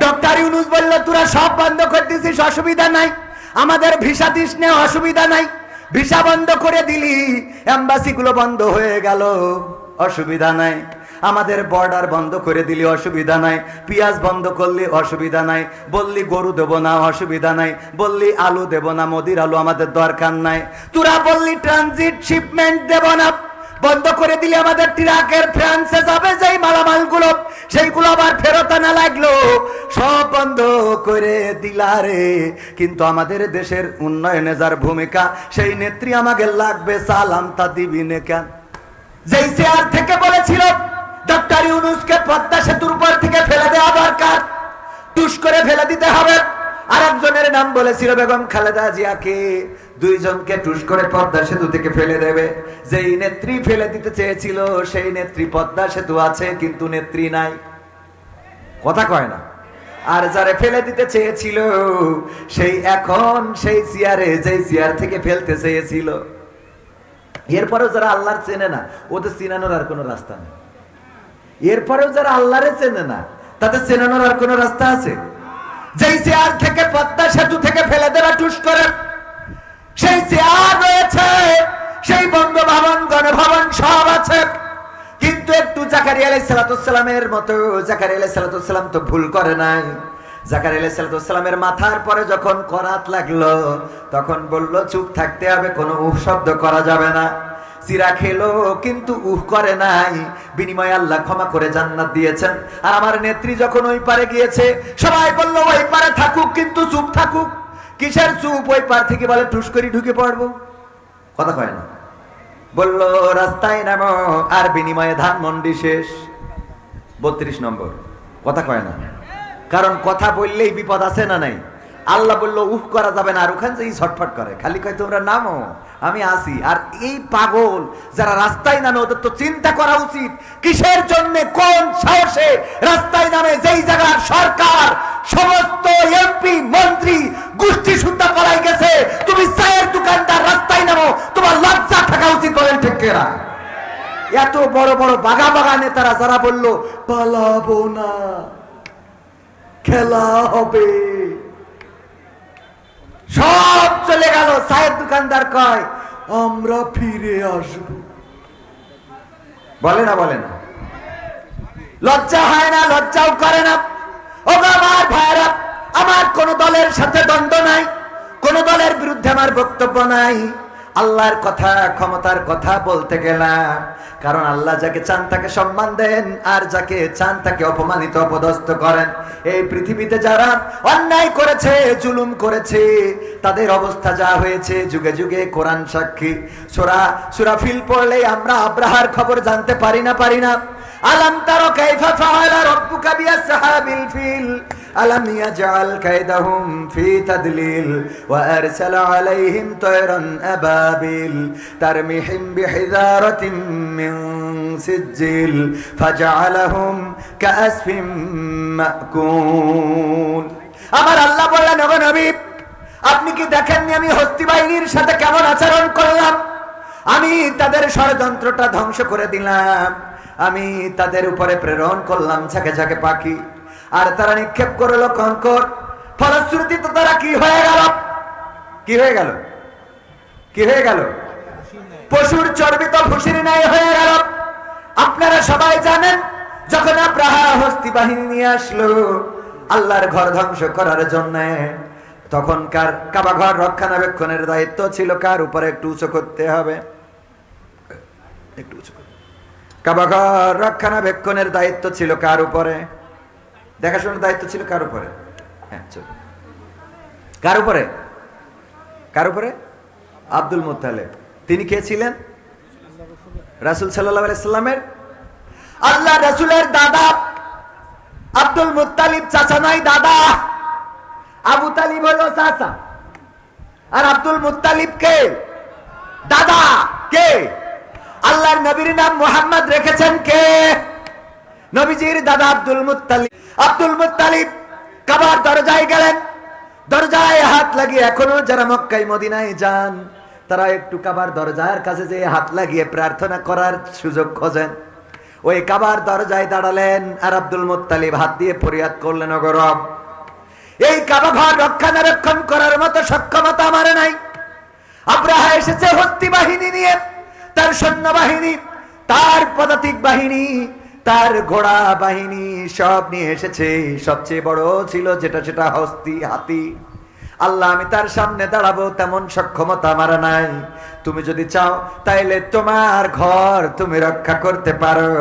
Doctor Yunus বলল, তোরা সব বন্ধ করে দিছিস, অসুবিধা নাই। আমাদের ভিসা দিস নে, অসুবিধা নাই। ভিসা বন্ধ করে দিলি এম্বাসি গুলো বন্ধ হয়ে গেল। অসুবিধা নাই। আমাদের বর্ডার বন্ধ করে দিলি, অসুবিধা নাই। পেঁয়াজ বন্ধ করলি, অসুবিধা নাই। বললি, গরু দেবো না, অসুবিধা নাই। বললি, আলু দেবো না, মোদির আলু আমাদের দরকার নাই। তোরা বললি, ট্রানজিট শিপমেন্ট দেবো না। বন্ধ করে দিলে আমাদের ট্রাকের ফ্রান্সে যাবে যেই মালামালগুলো, সেইগুলো আবার ফেরত আনা লাগল। সব বন্ধ করে দিলা রে। কিন্তু আমাদের দেশের উন্নয়নে যার ভূমিকা, সেই নেত্রী আমাকে লাগবে সালাম, তা দিবি কেন? যেই চেয়ার থেকে বলেছিল ডক্টর ইউনুসকে পদ্মা সেতুর উপর থেকে ফেলে দেওয়া দরকার টুস করে ফেলে দিতে হবে। আরেকজনের নাম বলেছিল বেগম খালেদা জিয়াকে। দুইজনকে টুস করে পদ্মা সেতু থেকে ফেলে দেবে। যেই নেত্রী ফেলে দিতে চেয়েছিল, সেই নেত্রী পদ্মা সেতু আছে, কিন্তু নেত্রী নাই। কথা কয় না। আর যারে ফেলে দিতে চেয়েছিল, সেই এখন সেই চেয়ারে, যেই চেয়ার থেকে ফেলতে চেয়েছিল। এরপরেও যারা আল্লাহর চেনে না, ওদের চিনানোর আর কোনো রাস্তা নেই। এরপরেও যারা আল্লাহরে চেনে না, তাদের চেনানোর আর কোনো রাস্তা আছে? যেই চেয়ার থেকে পদ্মা সেতু থেকে ফেলে দেওয়া টুস করে। সেই চেয়ার রয়েছে, সেই বঙ্গভবন, গণভবন সব আছে। কিন্তু একটু জাকারিয়া আলাই সালাতামের মতো, জাকারিয়া আলাই সালাতাম তো ভুল করে নাই। জাকারিয়া আলাই সালাতামের মাথার পরে যখন করাত লাগল, তখন বলল, চুপ থাকতে হবে, কোনো শব্দ করা যাবে না। চিরা খেলো, কিন্তু উহ করে নাই। বিনিময়ে আল্লাহ ক্ষমা করে জান্নাত দিয়েছেন। আর আমার নেত্রী যখন ওই পারে গিয়েছে, সবাই বলল, ওই পারে থাকুক, কিন্তু চুপ থাকুক। কিসের চুপ? ওই পার থেকে বলে টুস করে ঢুকে পড়ব। কথা কয় না। বলল, রাস্তায় নামো, আর বিনিময়ে ধানমন্ডি শেষ। বত্রিশ নম্বর। কথা কয় না। কারণ কথা বললেই বিপদ আছে না নাই? আল্লাহ বলল, উহ, করা যাবে না। আর ওখান থেকে ছটফট করে। খালি কয়, তোমরা নামো, আমি আসি। আর এই পাগল যারা রাস্তায় নামে, ওদের তো চিন্তা করা উচিত, কিসের জন্য, কোন সাহসে রাস্তায় নামে, যেই জায়গার সরকার, সমস্ত এমপি, মন্ত্রী, গোষ্ঠী সুদ্ধা পড়াই গেছে। তুমি চায়ের দোকানদার, রাস্তায় নামো। তোমার লজ্জা থাকা উচিত বলেন ঠিক কেনা? এত বড় বড় বাগা বাগা নেতারা যারা বলল, পালাবো না, খেলা হবে। সব চলে গেল। সাহেব দোকানদার কয়, আমরা ফিরে আসব। বলে না বলে না। লজ্জা হয় না, লজ্জাও করে না। ও আমার ভাইরা আমার কোন দলের সাথে দ্বন্দ্ব নাই, কোন দলের বিরুদ্ধে আমার বক্তব্য নাই। আল্লাহর কথা, ক্ষমতার কথা বলতে গেলাম। কারণ আল্লাহ যাকে চান তাকে সম্মান দেন, আর যাকে চান তাকে অপমানিত, অপদস্থ করেন। এই পৃথিবীতে যারা অন্যায় করেছে, জুলুম করেছে, তাদের অবস্থা যা হয়েছে, যুগে যুগে কোরআন সাক্ষী। সুরা সুরা ফিল পড়লে আমরা আব্রাহার খবর জানতে পারি না পারি না। আলম তারো কাইফা ফাআলা রাব্বুকা বিআসহাবিল ফিল ইয়াজআল কাইদাহুম ফি তাদলিল ওয়া আরসালা আলাইহিম তায়রান আবাবিল তারমিহিম বিহিজারাতিন মিন সিজিল ফাজআলাহুম কাআসফিম মাকুল আমার আল্লাহ বললেন ওগো নবী, আপনি কি দেখেননি আমি হস্তি বাহিনীর সাথে কেমন আচরণ করলাম? আমি তাদের ষড়যন্ত্রটা ধ্বংস করে দিলাম। আমি তাদের উপরে প্রেরণ করলাম ঝাঁকে ঝাঁকে পাখি। আর তারা নিক্ষেপ করল কঙ্কর ফলশ্রুতিতে তারা কি হয়ে গেল? কি হয়ে গেল? কি হয়ে গেল? পশুর চর্বিত ভুসির নাই হয়ে গেল। আপনারা সবাই জানেন, যখন আব্রাহা হস্তি বাহিনী নিয়ে আসলো, আল্লাহর ঘর ধ্বংস করার জন্য, তখনকার কাবা ঘর রক্ষণাবেক্ষণের দায়িত্ব ছিল কার উপরে একটু উঁচু করতে হবে। একটু উঁচু কাবাঘর রক্ষণাবেক্ষণের দায়িত্ব ছিল কার উপরে? দেখাশোনার দায়িত্ব ছিল কার উপরে? হ্যাঁ চল। কার উপরে? কার উপরে? আব্দুল মুতালেব তিনি কে ছিলেন? রাসুল সাল্লাহ আলাইসাল্লামের আল্লাহ রাসুলের দাদা। আব্দুল মুতালিব চাচা নাই, দাদা। আবু তালিব হলো চাচা। আর আব্দুল মুতালিব কে? দাদা। কে? আল্লাহর নবীর নাম মোহাম্মদ রেখেছেন কে? নবীজির দাদা আব্দুল মুত্তালিব আব্দুল মুত্তালিব কাবার দরজায় গেলেন। দরজায় হাত লাগিয়ে এখনও যারা মক্কাই মদিনায় যান, তারা একটু কাবার দরজার কাছে যে হাত লাগিয়ে প্রার্থনা করার সুযোগ খোঁজেন। ওই কাবার দরজায় দাঁড়ালেন আর আব্দুল মুত্তালিব হাত দিয়ে ফরিয়াদ করলেন ওগরব এই কাবা ঘর রক্ষণাবেক্ষণ করার মতো সক্ষমতা আমার নাই। আব্রাহা এসেছে হস্তি বাহিনী নিয়ে, তার সৈন্যবাহিনী, তার পদাতিক বাহিনী তার ঘোড়া বাহিনী সব নিয়ে এসেছে। সবচেয়ে বড় ছিল যেটা সেটা হস্তি হাতি। আল্লাহ আমি তার সামনে দাঁড়াবো তেমন সক্ষমতা আমার নাই। তুমি যদি চাও তাইলে তোমার ঘর তুমি রক্ষা করতে পারো।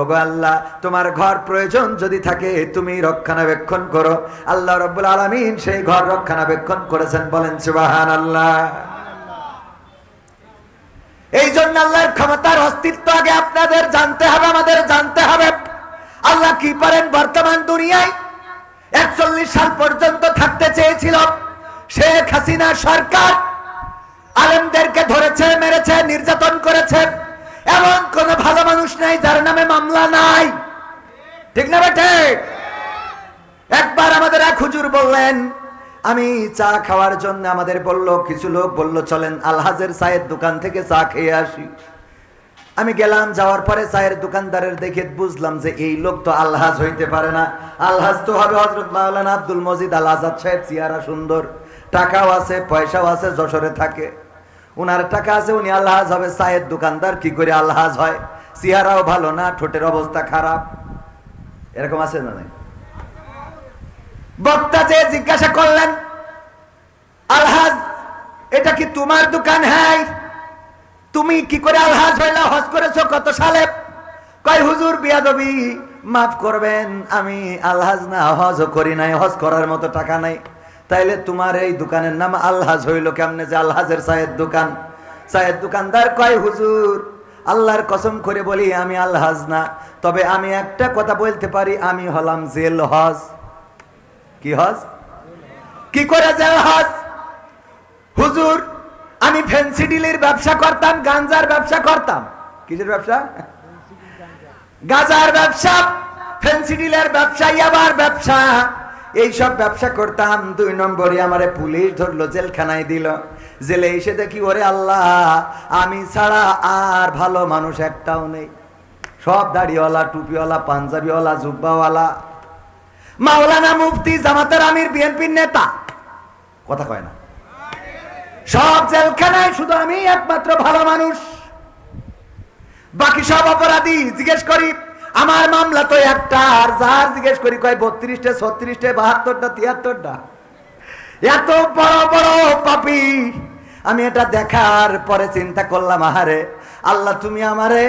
ওগো আল্লাহ তোমার ঘর প্রয়োজন যদি থাকে তুমি রক্ষণাবেক্ষণ করো। আল্লাহ রব্বুল আলমিন সেই ঘর রক্ষণাবেক্ষণ করেছেন বলেন সুবাহান আল্লাহ এই জন্য আল্লাহর ক্ষমতার অস্তিত্ব আগে আপনাদের জানতে হবে আমাদের জানতে হবে আল্লাহ কি পারেন বর্তমান দুনিয়ায়? একচল্লিশ সাল পর্যন্ত থাকতে চেয়েছিল শেখ হাসিনা সরকার। আলেমদেরকে ধরেছে, মেরেছে, নির্যাতন করেছে। এমন কোন ভালো মানুষ নাই যার নামে মামলা নাই। ঠিক না বেটে? একবার আমাদের এক হুজুর বললেন, আমি চা খাওয়ার জন্য আমাদের বলল, কিছু লোক বলল, চলেন আলহাজের চায়ের দোকান থেকে চা খেয়ে আসি। আমি গেলাম, যাওয়ার পরে চায়ের দোকানদারের দেখে বুঝলাম যে এই লোক তো আলহাজ হইতে পারে না। আলহাজ তো হবে হজরত মাওলানা আব্দুল মজিদ আল আজাদ সাহেব চেহারা সুন্দর। টাকাও আছে, পয়সাও আছে, যশোরে থাকে। উনার টাকা আছে, উনি আলহাজ হবে। চায়ের দোকানদার কি করে আলহাজ হয়? চেহারাও ভালো না, ঠোঁটের অবস্থা খারাপ। এরকম আছে না বক্তা যে জিজ্ঞাসা করলেন, আলহাজ, এটা কি তোমার দোকান? হ্যাঁ। তুমি কি করে আলহাজ হইলা, হজ করেছ, কত সালে? কয়, হুজুর, বিয়াদবি, মাফ করবেন, আমি আলহাজ না হজ করি নাই, হজ করার মতো টাকা নাই। তাইলে তোমার এই দোকানের নাম আলহাজ হইল কেমনে যে আলহাজের চায়ের দোকান? চায়ের দোকানদার কয়, হুজুর, আল্লাহর কসম করে বলি, আমি আলহাজ না। তবে আমি একটা কথা বলতে পারি, আমি হলাম জেল হজ। কি হজ? কি করে জেল হজ? হুজুর আমি ফেন্সি ডিলির ব্যবসা করতাম গাঞ্জার ব্যবসা করতাম। কিসের ব্যবসা? গাজার ব্যবসা। ফেন্সি ডিলের ব্যবসা, ইয়াবার ব্যবসা। এইসব ব্যবসা করতাম, দুই নম্বরে আমারে পুলিশ ধরলো, জেলখানায় দিল। জেলে এসে দেখি, ওরে আল্লাহ, আমি ছাড়া আর ভালো মানুষ একটাও নেই। সব দাড়িওয়ালা, টুপিওয়ালা, পাঞ্জাবিওয়ালা, জুব্বাওয়ালা। মাওলানা মুফতি জামাতের আমির বিএনপির নেতা। কথা কয় না। সব জেলখানায় শুধু আমি একমাত্র ভালো মানুষ। বাকি সব অপরাধী, জিজ্ঞেস করি, আমার মামলা তো একটা, আর যার জিজ্ঞেস করি, কয় বত্রিশটা, ছত্রিশটা, বাহাত্তরটা, তিয়াত্তরটা? এত বড় বড় পাপি, আমি এটা দেখার পরে চিন্তা করলাম, আহারে, আল্লাহ তুমি আমারে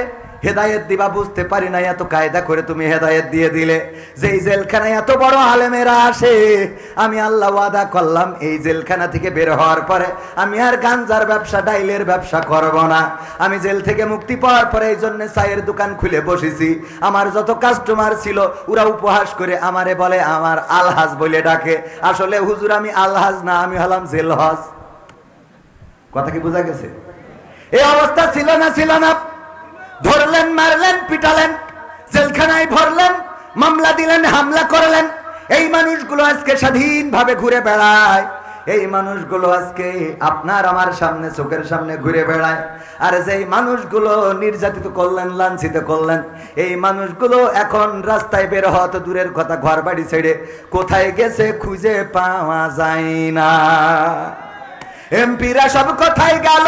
হেদায়েত দিবা, বুঝতে পারি না, এত কায়দা করে তুমি হেদায়েত দিয়ে দিলে। যে জেলখানায় এত বড় আলেমেরা আসে, আমি আল্লাহ ওয়াদা করলাম, এই জেলখানা থেকে বের হওয়ার পরে আমি আর গাঞ্জার ব্যবসা, ডাইলের ব্যবসা করব না। আমি জেল থেকে মুক্তি পাওয়ার পরে এই জন্য চায়ের দোকান খুলে বসেছি। আমার যত কাস্টমার ছিল, ওরা উপহাস করে আমারে বলে, আমার আলহাজ বলে ডাকে। আসলে হুজুর, আমি আলহাজ না, আমি হলাম জেল হজ কথা কি বোঝা গেছে? এই অবস্থা ছিল না ছিল না। ধরলেন, মারলেন, পিটালেন, জেলখানায় ভরলেন, মামলা দিলেন, হামলা করলেন। এই মানুষগুলো আজকে স্বাধীনভাবে ঘুরে বেড়ায়। এই মানুষগুলো আজকে আপনার আমার সামনে, চোখের সামনে ঘুরে বেড়ায়। আর যেই মানুষগুলো নির্যাতিত করলেন, লাঞ্ছিত করলেন, এই মানুষগুলো এখন রাস্তায় বের হওয়া তো দূরের কথা ঘর বাড়ি ছেড়ে কোথায় গেছে খুঁজে পাওয়া যায় না। এমপিরা সব কোথায় গেল?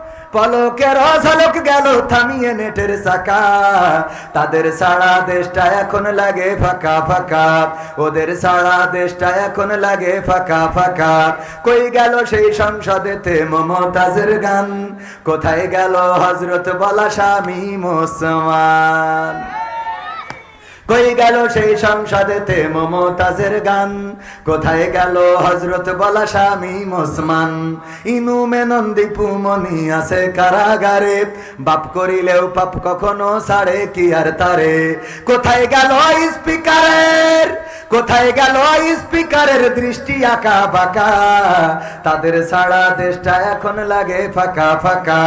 পলকের ঝলক গেল থামিয়ে নেটের সাকা তাদের সারা দেশটা এখন লাগে ফাঁকা ফাঁকা। ওদের সারা দেশটা এখন লাগে ফাঁকা ফাঁকা। কই গেল সেই সংসদেতে মমতাজের গান? কোথায় গেল হজরত বলা স্বামী মুসলমান? কই গেল সেই সংসদেতে মমতাজের গান? কোথায় গেল হজরত বলা স্বামী মোসমান? ইনু মেনন্দি পুমনি আছে কারাগারে। বাপ করিলেও পাপ কখনো ছাড়ে, কি আর তারে? কোথায় গেল স্পিকারের? কোথায় গেল স্পিকারের দৃষ্টি আঁকা বাঁকা? তাদের সারা দেশটা এখন লাগে ফাঁকা ফাঁকা।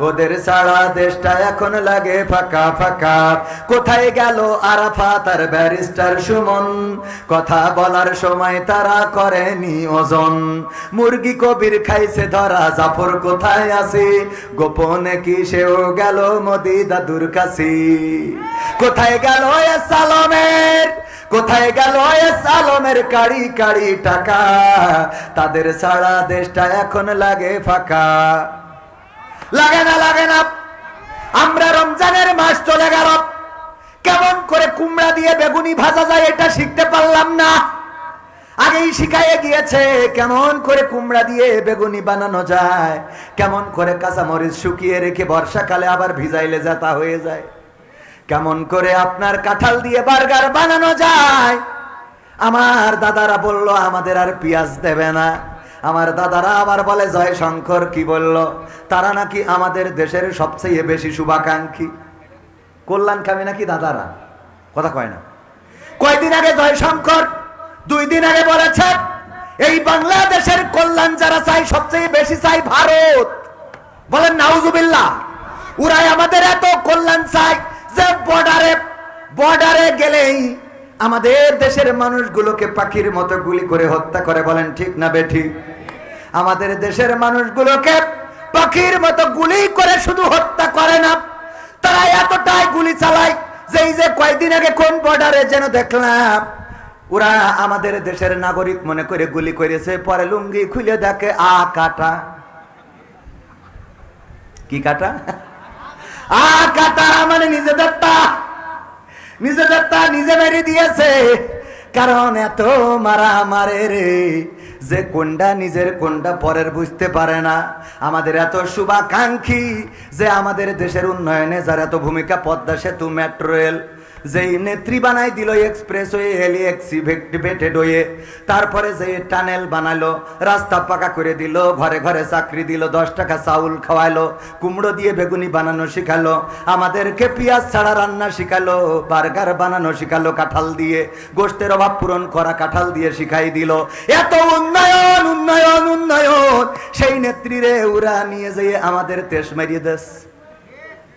ওদের সারা দেশটা এখন লাগে ফাঁকা ফাঁকা। কোথায় গেল আরাফা তার ব্যারিস্টার সুমন। কথা বলার সময় তারা করেনি ওজন। মুরগি কবির খাইছে ধরা, জাফর কোথায় আছে? গোপনে কি সেও গেল মোদি দাদুর কাছে? কোথায় গেল সালমের? কোথায় গেল সালমের কাড়ি কাড়ি টাকা? তাদের সারা দেশটা এখন লাগে ফাঁকা। লাগে না লাগে না। আমরা রমজানের মাস চলে গেল। কেমন করে কুমড়া দিয়ে বেগুনি ভাজা যায় এটা শিখতে পারলাম না। আগেই শিখাইয়ে গিয়েছে কেমন করে কুমড়া দিয়ে বেগুনি বানানো যায়, কেমন করে কাঁচামরিচ শুকিয়ে রেখে বর্ষাকালে আবার ভিজাইলে যাতা হয়ে যায়, কেমন করে আপনার কাঁঠাল দিয়ে বার্গার বানানো যায়। আমার দাদারা বলল, আমাদের আর পেঁয়াজ দেবে না। আমার দাদারা আবার বলে জয় শঙ্কর কি বলল? তারা নাকি আমাদের দেশের সবচেয়ে বেশি শুভাকাঙ্ক্ষী। কল্যাণকামী নাকি দাদারা? কথা কয় না। কয়দিন আগে জয় শঙ্কর দুই দিন আগে বলেছে এই বাংলাদেশের কল্যাণ যারা চাই সবচেয়ে বেশি চাই ভারত। বলেন, নাউজুবিল্লাহ, ওরাই আমাদের এত কল্যাণ চাই যে বর্ডারে বর্ডারে গেলেই আমাদের দেশের মানুষগুলোকে পাখির মতো গুলি করে হত্যা করে। বলেন, ঠিক না বেঠি? আমাদের দেশের মানুষগুলোকে পাখির মতো গুলি করে শুধু হত্যা করে না তারা এতটাই গুলি চালায় এই যে কয়েকদিন আগে কোন বর্ডারে যেন দেখলাম, ওরা আমাদের দেশের নাগরিক মনে করে গুলি করেছে, পরে লুঙ্গি খুলে দেখে, আ, কাটা। কি কাটা? আ, কাটা মানে নিজেদের তা। নিজেদের তা নিজে মেরে দিয়েছে। কারণ এত মারা মারে রে। যে কোনটা নিজের কোনটা পরের বুঝতে পারে না। আমাদের এত শুভাকাঙ্ক্ষী যে আমাদের দেশের উন্নয়নে যার এত ভূমিকা পদ্মা সেতু মেট্রো রেল। যেই নেত্রী বানাই দিল এক্সপ্রেস হয়ে হেলি এক্সিভেটেড হয়ে, তারপরে যে টানেল বানালো, রাস্তা পাকা করে দিল, ঘরে ঘরে চাকরি দিল, দশ টাকা চাউল খাওয়াইলো কুমড়ো দিয়ে বেগুনি বানানো শিখালো, আমাদেরকে পেঁয়াজ ছাড়া রান্না শিখালো, বার্গার বানানো শিখালো কাঁঠাল দিয়ে, গোষ্ঠের অভাব পূরণ করা কাঁঠাল দিয়ে শিখাই দিল। এত উন্নয়ন উন্নয়ন উন্নয়ন, সেই নেত্রীরে ওরা নিয়ে যেয়ে আমাদের দেশ মারিয়ে দেশ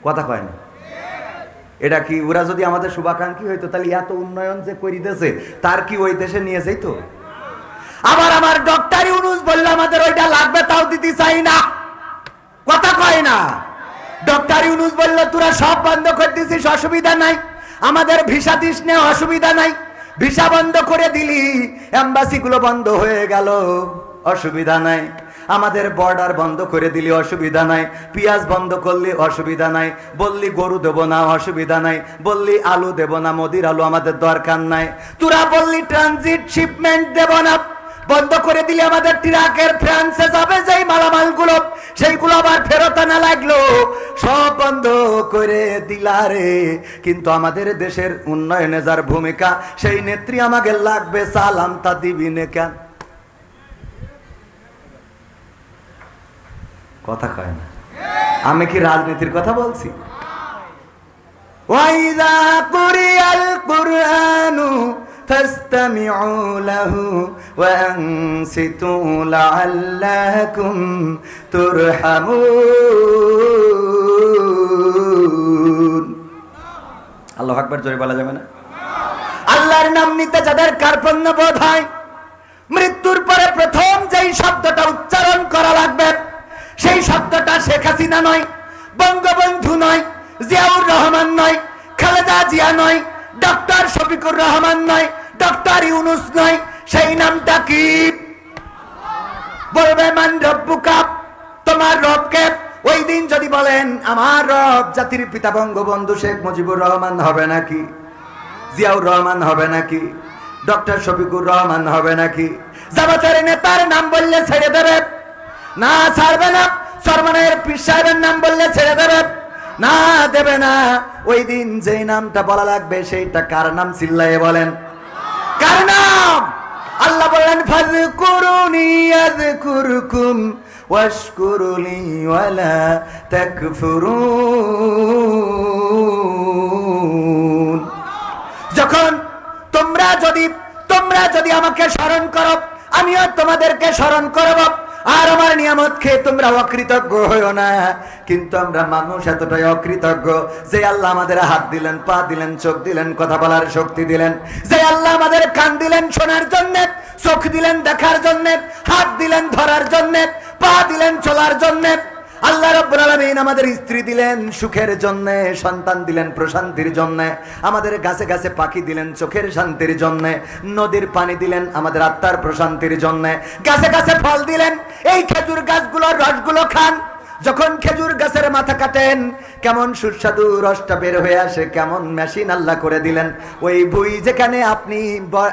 কথা কয় না। এটা কি, ওরা যদি আমাদের শুভাকাঙ্ক্ষী হইতো, তাহলে এত উন্নয়ন যে করিতেছে, তার কি ওই দেশে নিয়ে যেত আবার আমার ডক্টর ইউনুস বলল, আমাদের ওইটা লাগবে, তাও দিতে চাই না। কথা কয় না। ডক্টর ইউনুস বলল, তোরা সব বন্ধ করে দিছিস, অসুবিধা নাই। আমাদের ভিসা দিস নে, অসুবিধা নাই। ভিসা বন্ধ করে দিলি এম্বাসি গুলো বন্ধ হয়ে গেল, অসুবিধা নাই। আমাদের বর্ডার বন্ধ করে দিলে অসুবিধা নাই, পেঁয়াজ বন্ধ করলে অসুবিধা নাই, বললি গরু দেব না অসুবিধা নাই, বললি আলু দেব না, মোদির আলু আমাদের দরকার নাই। তোরা বললি ট্রানজিট শিপমেন্ট দেব না, বন্ধ করে দিলে আমাদের ট্রাকের ফ্রান্সে যাবে যেই মালামালগুলো, সেইগুলো আবার ফেরত আনা লাগল। সব বন্ধ করে দিলারে কিন্তু আমাদের দেশের উন্নয়নে যার ভূমিকা, সেই নেত্রী আমাকে লাগবে সালাম, তা দিবি নে কেন? কথা কয় না আমি কি রাজনীতির কথা বলছি ওয়াইদা কুরিয়াল কুরআনু فاستمعوا له وانصتوا لعلكم ترحمون আল্লাহ আকবার জোরে বলা যাবে না আল্লাহর নাম নিতে যাদের কার্পণ্য বোধ হয় মৃত্যুর পরে প্রথম যেই শব্দটা উচ্চারণ করা লাগবে সেই শব্দটা শেখ হাসিনা নয়, বঙ্গবন্ধু নয়, জিয়াউর রহমান নয়, খালেদা জিয়া নয়, ডক্টর শফিকুর রহমান নয়, ডক্টর ইউনুস নয়, সেই নামটা কি? বলবে, মান রব্বুকা? তোমার রবকে ওই দিন যদি বলেন, আমার রব জাতির পিতা বঙ্গবন্ধু শেখ মুজিবুর রহমান হবে নাকি? জিয়াউর রহমান হবে নাকি? ডক্টর শফিকুর রহমান হবে নাকি? জামাতের নেতার নাম বললে ছেড়ে দেবে। না ছাড়বে না। সরমানের পীর সাহেবের নাম বললে ছেড়ে দেবে। না দেবে না। ওই দিন যেই নামটা বলা লাগবে সেইটা কার নাম চিল্লায়ে বলেন। কার নাম? আল্লাহ বললেন, ফাযকুরুনি আযকুরকুম ওয়াশকুরুলি ওয়ালা তাকফুরুন। যখন তোমরা যদি তোমরা যদি আমাকে স্মরণ করো, আমিও তোমাদেরকে স্মরণ করব। আর আমার নিয়ামত খেয়ে তোমরা অকৃতজ্ঞ হইও না। কিন্তু আমরা মানুষ এতটাই অকৃতজ্ঞ যে আল্লাহ আমাদের হাত দিলেন, পা দিলেন, চোখ দিলেন, কথা বলার শক্তি দিলেন। যে আল্লাহ আমাদের কান দিলেন শোনার জন্য, চোখ দিলেন দেখার জন্য, হাত দিলেন ধরার জন্য, পা দিলেন চলার জন্য। আল্লাহ রব্বুল আমাদের স্ত্রী দিলেন সুখের জন্য, সন্তান দিলেন প্রশান্তির জন্য, আমাদের গাছে গাছে পাখি দিলেন চোখের শান্তির জন্য, নদীর পানি দিলেন আমাদের আত্মার প্রশান্তির জন্য, গাছে গাছে ফল দিলেন, এই খেজুর গাছগুলোর রসগুলো খান, যখন খেজুর গাছের মাথা কাটেন কেমন সুস্বাদু রসটা বের হয়ে আসে, কেমন মেশিন আল্লাহ করে দিলেন। ওই বুই যেখানে আপনি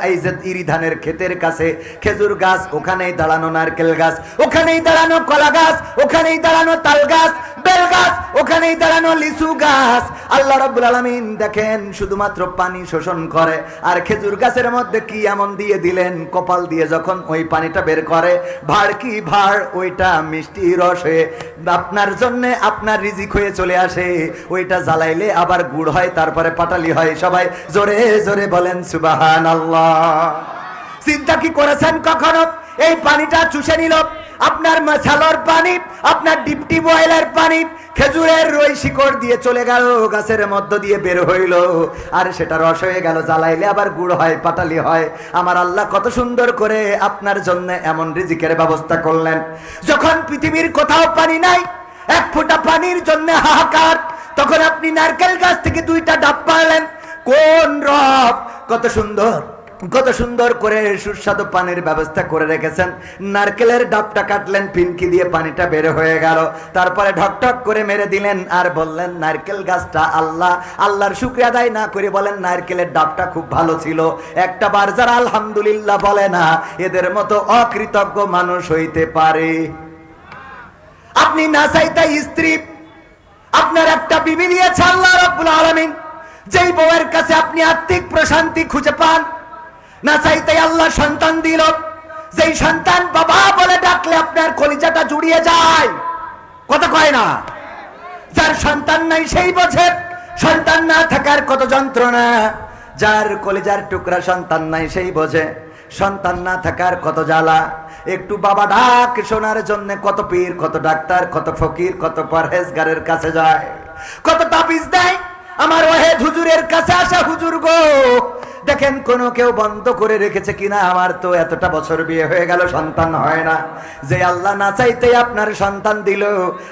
এই যে ইরি ধানের ক্ষেতের কাছে খেজুর গাছ, ওখানেই দাঁড়ানো নারকেল গাছ, ওখানেই দাঁড়ানো কলা গাছ, ওখানেই দাঁড়ানো তাল গাছ, বেল গাছ, ওখানেই দাঁড়ানো লিচু গাছ। আল্লাহ রাব্বুল আলামিন দেখেন, শুধুমাত্র পানি শোষণ করে। আর খেজুর গাছের মধ্যে কি এমন দিয়ে দিলেন? কপাল দিয়ে যখন ওই পানিটা বের করে, ভাড় কি ভাড়? ওইটা মিষ্টি রস। আপনার জন্য আপনার রিজিক হয়ে চলে আসে। ওইটা জ্বালাইলে আবার গুড় হয়, তারপরে পাটালি হয়। সবাই জোরে জোরে বলেন সুবাহান আল্লাহ চিন্তা কি করেছেন কখনো? এই পানিটা চুষে নিল। আপনার মশালোর পানি, আপনার ডিপটি বয়েলের পানি, খেজুরের রই শিকড় দিয়ে চলে গেল, গাছের মধ্য দিয়ে বের হইল। আর সেটা রস হয়ে গেল, জ্বালাইলে আবার গুড় হয়, পাটালি হয়। আমার আল্লাহ কত সুন্দর করে আপনার জন্য এমন রিজিকের ব্যবস্থা করলেন। যখন পৃথিবীর কোথাও পানি নাই এক ফোঁটা পানির জন্য হাহাকার। তখন আপনি নারকেল গাছ থেকে দুইটা ডাব পারলেন কোন রব? কত সুন্দর কত সুন্দর করে সুস্বাদু পানির ব্যবস্থা করে রেখেছেন। নারকেলের ডাবটা কাটলেন পিনকি দিয়ে পানিটা বের হয়ে গেল। তারপরে ঢকঢক করে মেরে দিলেন আর বললেন, নারকেল গাছটা আল্লাহ, আল্লাহর শুক্রিয়া আদায় না করে বলেন, নারকেলের ডাবটা খুব ভালো ছিল। একটা বার যারা আলহামদুলিল্লাহ বলে না, এদের মতো অকৃতজ্ঞ মানুষ হইতে পারে। আপনি না চাইতে স্ত্রী, আপনার একটা বিবি দিয়েছে আল্লাহ রাব্বুল আলমিন। যেই বউয়ের কাছে আপনি আত্মিক প্রশান্তি খুঁজে পান, না চাইতে আল্লাহ সন্তান দিল। যেই সন্তান বাবা বলে ডাকলে আপনার কলিজাটা জুড়িয়ে যায়। কথা কয় না? যার সন্তান নাই সেই বোঝে, সন্তান না থাকার কত যন্ত্রণা। যার কলিজার টুকরা সন্তান নাই সেই বোঝে। সন্তান না থাকার কত জ্বালা। একটু বাবা ডাক শোনার জন্য কত পীর, কত ডাক্তার, কত ফকির, কত পরহেজগারের কাছে যায়। কত তাপিস দেয়। আমার ওহে হুজুরের কাছে আসা, হুজুর গো দেখেন কোন কেউ বন্ধ করে রেখেছে কিনা, আমার তো এতটা বছর বিয়ে হয়ে গেল, সন্তান হয় না। যে আল্লাহ না চাইতে আপনার সন্তান দিল,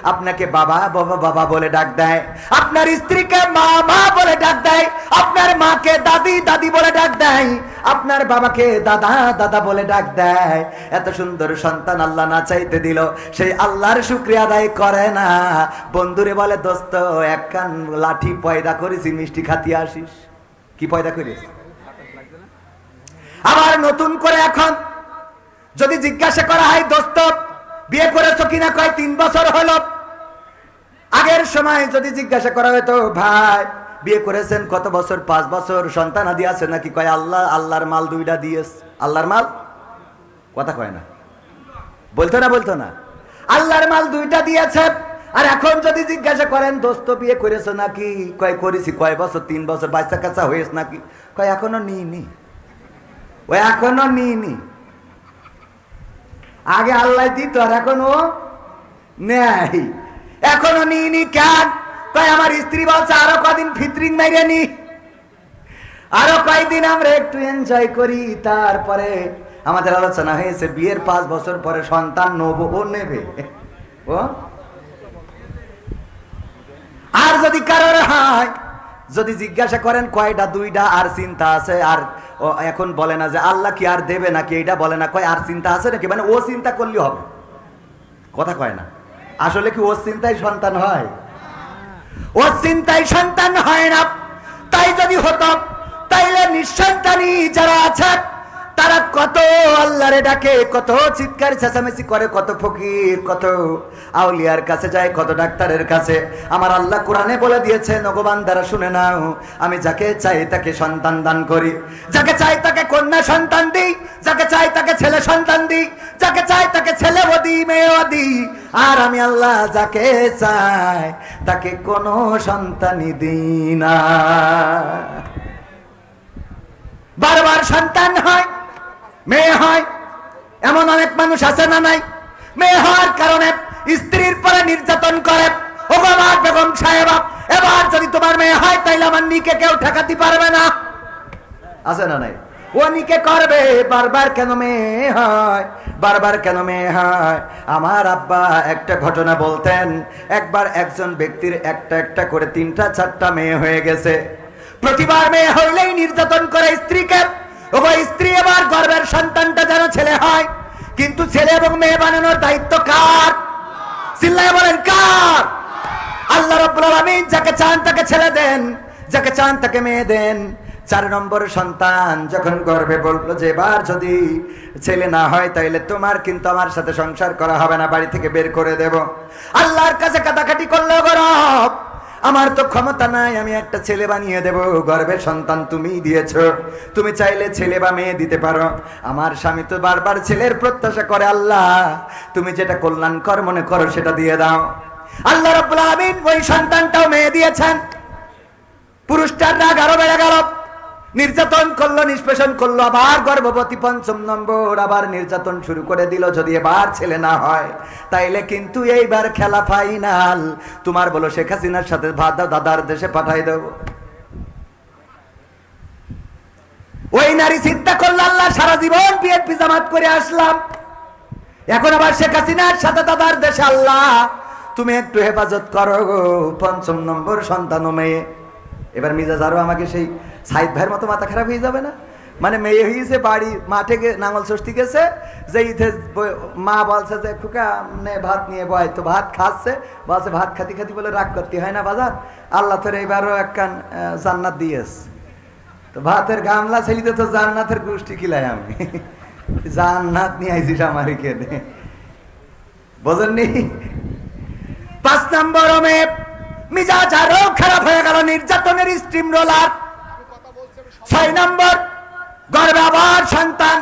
আপনাকে বাবা বাবা বাবা বলে ডাক দেয়। আপনার স্ত্রীকে মা মা বলে ডাক দেয়। আপনার মাকে দাদি দাদি বলে ডাক দেয়। আপনার বাবাকে দাদা দাদা বলে ডাক দেয়। এত সুন্দর সন্তান আল্লাহ না চাইতে দিল, সেই আল্লাহর শুক্রিয়া আদায় করে না। বন্ধুরে বলে, দোস্ত, এক কান লাঠি পয়দা করেছি, মিষ্টি খাতি আসিস। কি পয়দা করিস? আবার নতুন করে এখন। যদি জিজ্ঞাসা করা হয়, দোস্ত, বিয়ে করেছ কিনা? কয়, তিন বছর হলো। আগের সময় যদি জিজ্ঞাসা করা হতো ভাই, বিয়ে করেছেন কত বছর? পাঁচ বছর? সন্তান আদি আছে নাকি? কয়, আল্লাহ, আল্লাহর মাল দুইটা দিয়েস আল্লাহর মাল? কথা কয় না। বলতো না বলতো না। আল্লাহর মাল দুইটা দিয়েছে। আর এখন যদি জিজ্ঞাসা করেন, দোস্ত, বিয়ে করেছ নাকি? কয়, করেছি। কয়, বছর, তিন বছর? বাচ্চা কাচ্চা হয়েছ নাকি? কয়, এখনও নি নি ও এখনও নি নি আগে আল্লাহ দিত আর এখন ও নেই। এখনও নিইনি কেন? কয় আমার স্ত্রী বলছে, আরও কদিন ফিতরিং মেরে নি। আরও কয়েকদিন আমরা একটু এনজয় করি, তারপরে আমাদের আলোচনা হয়েছে, বিয়ের পাঁচ বছর পরে সন্তান নেব ও নেবে। ও? আর যদি কারোর হয়, যদি জিজ্ঞাসা করেন কয়টা দুইটা আর চিন্তা আছে, আর ও এখন বলে না যে আল্লাহ কি আর দেবে নাকি? এটা বলে না। কয়, আর চিন্তা আছে নাকি? মানে ও চিন্তা করলে হবে। কথা কয় না। আসলে কি ও চিন্তায় সন্তান হয়? ও চিন্তায় সন্তান হয় না। তাই যদি হতো, তাইলে নিঃসন্তানই যারা আছে তারা কত আল্লাহরে ডাকে, কত চিৎকার চেঁচামেচি করে, কত ফকির, কত আউলিয়ার কাছে যায়, কত ডাক্তারের কাছে। আমার আল্লাহ কোরআনে বলে দিয়েছে নগবান দ্বারা শুনে নাও, আমি যাকে চাই তাকে সন্তান দান করি। যাকে চাই তাকে কন্যা সন্তান দিই, যাকে চাই তাকে ছেলে সন্তান দিই, যাকে চাই তাকে ছেলে দিই মেয়েও দিই আর আমি আল্লাহ যাকে চাই তাকে কোনো সন্তানই দিই না। বারবার সন্তান হয় মেয়ে হয়? এমন অনেক মানুষ আছে না নাই? মেয়ে হওয়ার কারণে স্ত্রীর পরে নির্যাতন করে। ও আমার বেগম সাহেবা, এবার যদি তোমার মেয়ে হয়, তাইলে আমার নিকে কেউ ঠেকাতে পারবে না। আছে না নাই? ও নিকে করবে, বারবার কেন মেয়ে হয়? বারবার কেন মেয়ে হয়? আমার আব্বা একটা ঘটনা বলতেন, একবার একজন ব্যক্তির একটা একটা করে তিনটা চারটা মেয়ে হয়ে গেছে। প্রতিবার মেয়ে হইলেই নির্যাতন করে স্ত্রীকে। ও স্ত্রী এবার গর্বের সন্তানটা যেন ছেলে হয়, কিন্তু ছেলে এবং মেয়ে বানানোর দায়িত্ব কার? চিল্লায় বলেন, কার? আল্লাহ রব্বুল যাকে চান তাকে ছেলে দেন, যাকে চান তাকে মেয়ে দেন। চার নম্বর সন্তান যখন গর্বে বলল যে, এবার যদি ছেলে না হয়, তাইলে তোমার কিন্তু আমার সাথে সংসার করা হবে না, বাড়ি থেকে বের করে দেব। আল্লাহর কাছে কাটাকাটি করল গরব আমার তো ক্ষমতা নাই, আমি একটা ছেলে বানিয়ে দেব। গর্বের সন্তান তুমি দিয়েছ। তুমি চাইলে ছেলে বা মেয়ে দিতে পারো। আমার স্বামী তো বারবার ছেলের প্রত্যাশা করে, আল্লাহ, তুমি যেটা কল্যাণকর মনে করো, সেটা দিয়ে দাও। আল্লাহ রব্বুল আমিন ওই সন্তানটাও মেয়ে দিয়েছেন। পুরুষটার রাগ আরও বেড়ে গেল। নির্যাতন করল, নিষ্পেষণ করল, আবার গর্ভবতী পঞ্চম নম্বর আবার নির্যাতন শুরু করে দিল, যদি এবার ছেলে না হয়, তাইলে কিন্তু এইবার খেলা ফাইনাল তোমার বলো, শেখ হাসিনার সাথে ভাদা দাদার দেশে পাঠাই দেব। ওই নারী চিন্তা করল, আল্লাহ, সারা জীবন বিএনপি জামাত করে আসলাম। এখন আবার শেখ হাসিনার সাথে দাদার দেশে, আল্লাহ, তুমি একটু হেফাজত করো, পঞ্চম নম্বর সন্তান মেয়ে। এবার মিজাজ আরও আমাকে সেই সাইদ ভাইয়ের মতো মাথা খারাপ হয়ে যাবে না? মানে মেয়ে হয়েছে বাড়ি, মাঠে নাঙল ষষ্ঠী গেছে যে ইথে মা বলছে যে খুকা নে ভাত নিয়ে বয়, তো ভাত খাচ্ছে। বলছে, ভাত খাতি খাতি বলে রাগ করতে হয় না বাজার। আল্লাহ তোর এইবারও একখান জান্নাত দিয়েস। তো ভাতের গামলা ছেলিতে তো জান্নাতের গোষ্ঠী কিলাই আমি। জান্নাত নিয়ে আইছিস আমার এখানে বোঝেননি? পাঁচ নম্বর মে মিজাজ আরও খারাপ হয়ে গেল, নির্যাতনের স্ট্রিম রোলার ছয় নম্বর গর্বে আবার সন্তান।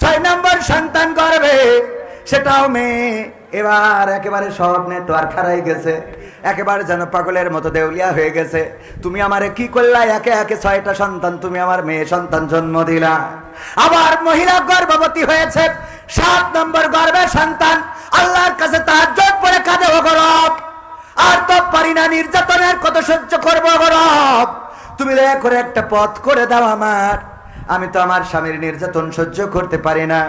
ছয় নম্বর সন্তান গর্বে, সেটাও মেয়ে। এবার একেবারে সব নেটওয়ার্ক হারাই গেছে। একেবারে যেন পাগলের মতো দেউলিয়া হয়ে গেছে। তুমি আমারে কি করলা? একে একে ছয়টা সন্তান তুমি আমার মেয়ে সন্তান জন্ম দিলা। আবার মহিলা গর্ভবতী হয়েছে। সাত নম্বর গর্ভের সন্তান। আল্লাহর কাছে তার জোট পরে কাঁদে গরব আর তো পারি না নির্যাতনের কত সহ্য করব গরব তুমি দয়া করে একটা পথ করে দাও আমার। আমি তো আমার স্বামীর নির্যাতন সহ্য করতে পারি না।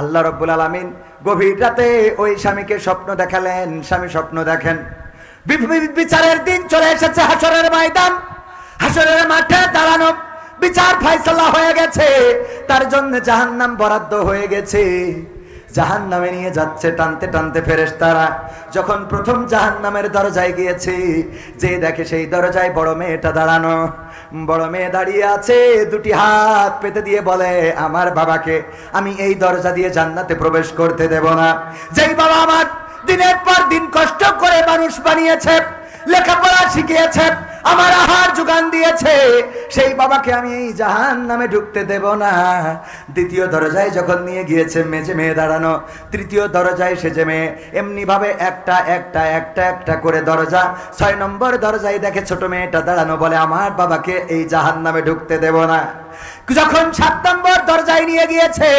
আল্লাহ রব্বুল আলমিন গভীর রাতে ওই স্বামীকে স্বপ্ন দেখালেন, স্বামী স্বপ্ন দেখেন। বিচারের দিন চলে এসেছে হাসরের ময়দান। হাসরের মাঠে দাঁড়ানো বিচার ফাইসলা হয়ে গেছে। তার জন্য জাহান্নাম বরাদ্দ হয়ে গেছে। জাহান নামে নিয়ে যাচ্ছে টানতে টানতে ফেরেস তারা যখন প্রথম জাহান নামের দরজায় গিয়েছি, যে দেখে সেই দরজায় বড় মেয়েটা দাঁড়ানো। বড় মেয়ে দাঁড়িয়ে আছে, দুটি হাত পেতে দিয়ে বলে, আমার বাবাকে আমি এই দরজা দিয়ে জান্নাতে প্রবেশ করতে দেব না। যেই বাবা আমার দিনের পর দিন কষ্ট করে মানুষ বানিয়েছে, লেখাপড়া শিখিয়েছে আমার আহার যোগান দিয়েছে। সেই বাবাকে আমি এই জাহান নামে ঢুকতে দেব না। দ্বিতীয় দরজায় যখন নিয়ে গিয়েছে মেজে মেয়ে দাঁড়ানো, তৃতীয় দরজায় সেজে মেয়ে, এমনিভাবে একটা একটা একটা একটা করে দরজা, ছয় নম্বর দরজায় দেখে ছোট মেয়েটা দাঁড়ানো বলে, আমার বাবাকে এই জাহান নামে ঢুকতে দেব না। যখন সাত নম্বর দরজায় নিয়ে গিয়েছে,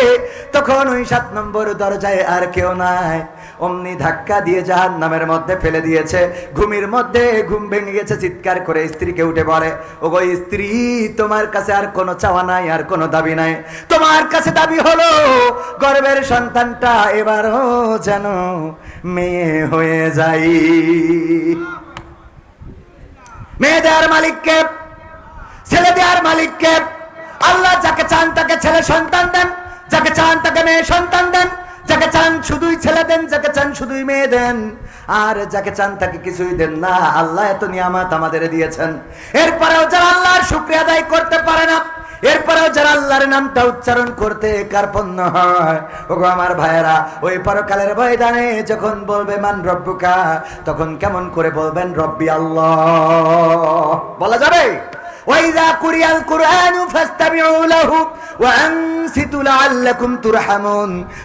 তখন ওই সাত নম্বর দরজায় আর কেউ নাই। অমনি ধাক্কা দিয়ে জাহান নামের মধ্যে ফেলে দিয়েছে। ঘুমির মধ্যে ঘুম ভেঙে গেছে, চিৎকার করে স্ত্রীকে উঠে পড়ে। ও গো স্ত্রী, তোমার কাছে আর কোনো চাওয়া নাই, আর কোনো দাবি নাই। তোমার কাছে দাবি হলো, গর্বের সন্তানটা এবারও যেন মেয়ে হয়ে যাই মেয়ে দেওয়ার মালিককে, ছেলে দেওয়ার মালিককে আল্লাহ যাকে চান তাকে ছেলে সন্তান দেন, যাকে চান তাকে মেয়ে সন্তান দেন, যাকে চান শুধুই ছেলে দেন, যাকে চান শুধুই মেয়ে দেন। আর যাকে চান তাকে কিছুই দেন না, আল্লাহ এত নিয়ামত আমাদের দিয়েছেন। এরপরেও যারা আল্লাহর শুক্রিয়া আদায় করতে পারে না, এরপরেও যারা আল্লাহর নামটা উচ্চারণ করতে কার্পণ্য হয়, ওগো আমার ভাইয়েরা, ওই পরকালের ময়দানে যখন বলবে, মান রব্বুকা? তখন কেমন করে বলবেন, রব্বি আল্লাহ। বলা যাবে? ওয়াইদা কুরিয়াল কুরআনু ফাস্তামিউ লাহু ওয়া আনসিতু লাআল্লাকুম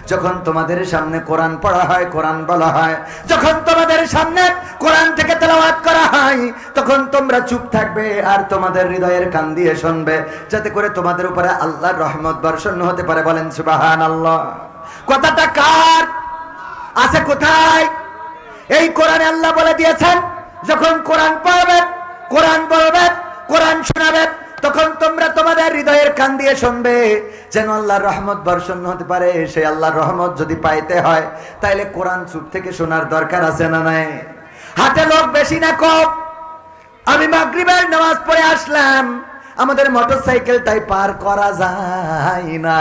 যখন তোমাদের সামনে কোরআন পড়া হয়, কোরআন বলা হয়, যখন তোমাদের সামনে কোরআন থেকে তেলাওয়াত করা হয়, তখন তোমরা চুপ থাকবে আর তোমাদের হৃদয়ের কান দিয়ে শুনবে। যাতে করে তোমাদের উপরে আল্লাহর রহমত বর্ষণ হতে পারে। বলেন, সুবহানাল্লাহ। কথাটা কার? আছে কোথায়? এই কোরআনে আল্লাহ বলে দিয়েছেন, যখন কোরআন পড়বেন, কোরআন বলবেন কোরআন শোনাবে, তখন তোমরা তোমাদের হৃদয়ের কান দিয়ে শুনবে যেন আল্লাহর রহমত বর্ষণ হতে পারে। সেই আল্লাহর রহমত যদি পাইতে হয়, তাইলে কোরআন চুপ থেকে শোনার দরকার আছে না নাই? হাতে লোক বেশি না কম। আমি মাগরিবের নামাজ পড়ে আসলাম, আমাদের মোটর সাইকেলটাই পার করা যায় না।